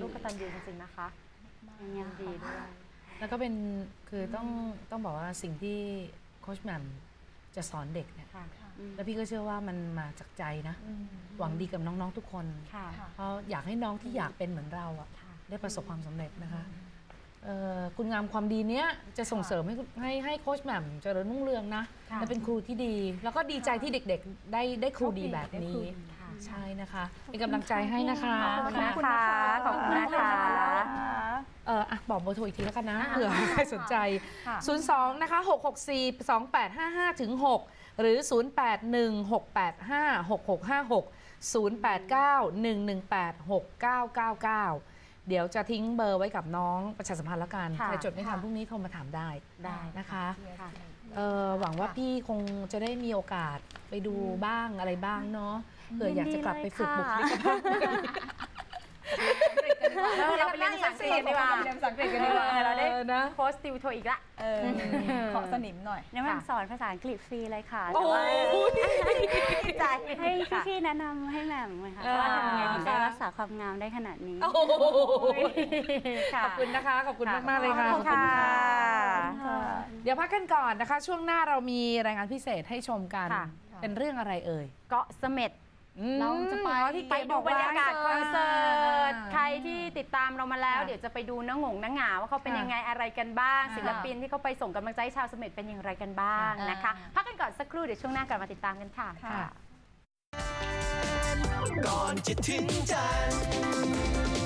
ลูกกตัญญูจริงๆนะคะยังดีด้วยแล้วก็เป็นคือต้องต้องบอกว่าสิ่งที่โค้ชแหม่มจะสอนเด็กเนี่ยค่ะแล้วพี่ก็เชื่อว่ามันมาจากใจนะหวังดีกับน้องๆทุกคนค่ะเพราะอยากให้น้องที่อยากเป็นเหมือนเราอะค่ะได้ประสบความสำเร็จนะคะเอ่อคุณงามความดีเนี้ยจะส่งเสริมให้ให้ให้โค้ชแหม่มเจริญรุ่งเรืองนะค่ะและเป็นครูที่ดี แล้วก็ดีใจที่เด็กๆ ได้ได้ครูดีแบบนี้ค่ะ ใช่นะคะ เป็นกำลังใจให้นะคะขอบคุณนะคะขอบคุณนะคะเอออะบอกเบอร์โทรอีกทีแล้วกันนะเผื่อใครสนใจค่ะ02 นะคะ 664 2855ถึง6หรือ 081685 6656 089 118 6999เดี๋ยวจะทิ้งเบอร์ไว้กับน้องประชาสัมพันธ์แล้วกันค่ะใครจดไม่ทันพรุ่งนี้โทรมาถามได้ ได้นะคะค่ะ เออหวังว่าพี่คงจะได้มีโอกาสไปดูบ้างอะไรบ้างเนาะเผื่ออยากจะกลับไปฝึกบุคลิกภาพเราไปเรียนภาษาอังกฤษกันดีกว่าเรียนภาษาอังกฤษกันดีกว่าเออเราได้เออนะโค้ชติวโทอีกละเออขอสนิมหน่อยน้ำมันสอนภาษาอังกฤษฟรีเลยค่ะโอ้แต่ว่ายใจให้พี่ๆแนะนำให้แหม่มค่ะอ่าว่าทำยังไงถึงได้รักษาความงามได้ขนาดนี้โอ้โหค่ะขอบคุณนะคะ ขอบคุณค่ะมากๆเลยค่ะขอบคุณค่ะ เดี๋ยวพักกันก่อนนะคะ ช่วงหน้าเรามีรายงานพิเศษให้ชมกัน ค่ะ เป็นเรื่องอะไรเอ่ยเกาะเสม็ดอืมเราจะไปอ๋อที่ไปเก๋ดูบอกบรว่ารยากาศคอนเสิร์ตอ่าใครที่ติดตามเรามาแล้ว ค่ะเดี๋ยวจะไปดูน้างงน้างหงาว่าเขาเป็นค่ะยังไงอะไรกันบ้างอ่าศิลปินที่เขาไปส่งกำลังใจให้ชาวเสม็ดเป็นอย่างไรกันบ้างค่ะนะคะพักกันก่อนสักครู่เดี๋ยวช่วงหน้ากลับมาติดตามกันค่ะค่ะก่อนจะถึงจันทร์